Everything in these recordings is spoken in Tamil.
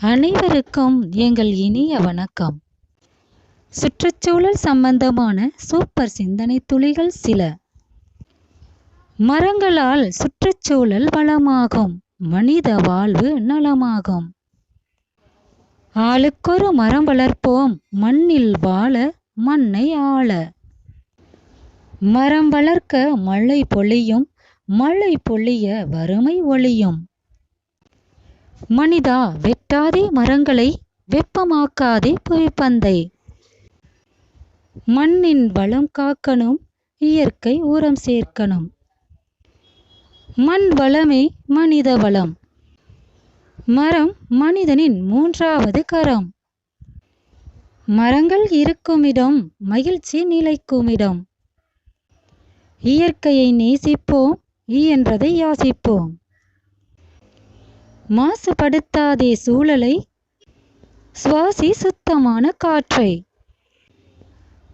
அனைவருக்கும் எங்கள் இனிய வணக்கம். சுற்றுச்சூழல் சம்பந்தமான சூப்பர் சிந்தனை துளிகள் சில. மரங்களால் சுற்றுச்சூழல் வளமாகும். மனித வாழ்வு நலமாகும். ஆளுக்கொரு மரம் வளர்ப்போம். மண்ணில் வாழ மண்ணை ஆள. மரம் வளர்க்க மழை பொழியும். மழை பொழிய வறுமை ஒழியும். மனிதா வெட்டாதே மரங்களை வெப்பமாக்காதே புவிப்பந்தை. மண்ணின் வளம் காக்கணும் இயற்கை உரம் சேர்க்கணும். மண் வளமே மனித வளம். மரம் மனிதனின் மூன்றாவது கரம். மரங்கள் இருக்குமிடம் மகிழ்ச்சி நிலைக்குமிடம். இயற்கையை நேசிப்போம் இயன்றதை யாசிப்போம். மாசுபடுத்தாதே சூழலை. சுவாசி சுத்தமான காற்றை.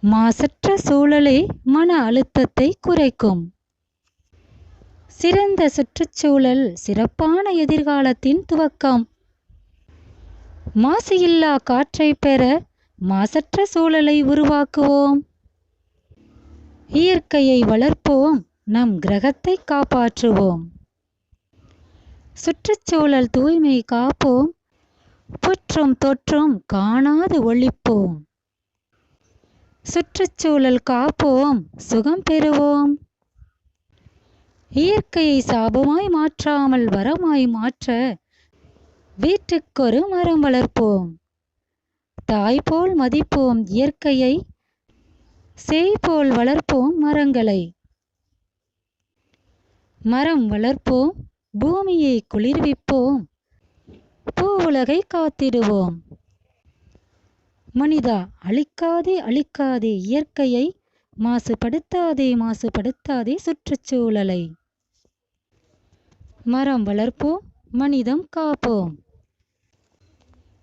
மாசற்ற சூழலே மன அழுத்தத்தை குறைக்கும். சிறந்த சுற்றுச்சூழல் சிறப்பான எதிர்காலத்தின் துவக்கம். மாசு இல்லா காற்றை பெற மாசற்ற சூழலை உருவாக்குவோம். இயற்கையை வளர்ப்போம் நம் கிரகத்தை காப்பாற்றுவோம். சுற்றுச்சூழல் தூய்மை காப்போம். புற்றும் தொற்றும் காணாது ஒழிப்போம். சுற்றுச்சூழல் காப்போம். சுகம் பெறுவோம். இயற்கையை சாபமாய் மாற்றாமல் வரமாய் மாற்ற வீட்டுக்கொரு மரம் வளர்ப்போம். தாய் போல் மதிப்போம் இயற்கையை. செய் போல் வளர்ப்போம் மரங்களை. மரம் வளர்ப்போம். பூமியை குளிர்விப்போம். பூ உலகை காத்திடுவோம். மனிதா அழிக்காதே அழிக்காதே இயற்கையை மாசுபடுத்தாதே மாசுபடுத்தாதே சுற்றுச்சூழலை மரம் வளர்ப்போம் மனிதம் காப்போம்.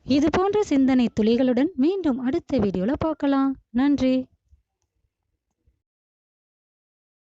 இது போன்ற சிந்தனை துளிகளுடன் மீண்டும் அடுத்த வீடியோவில் பார்க்கலாம். நன்றி.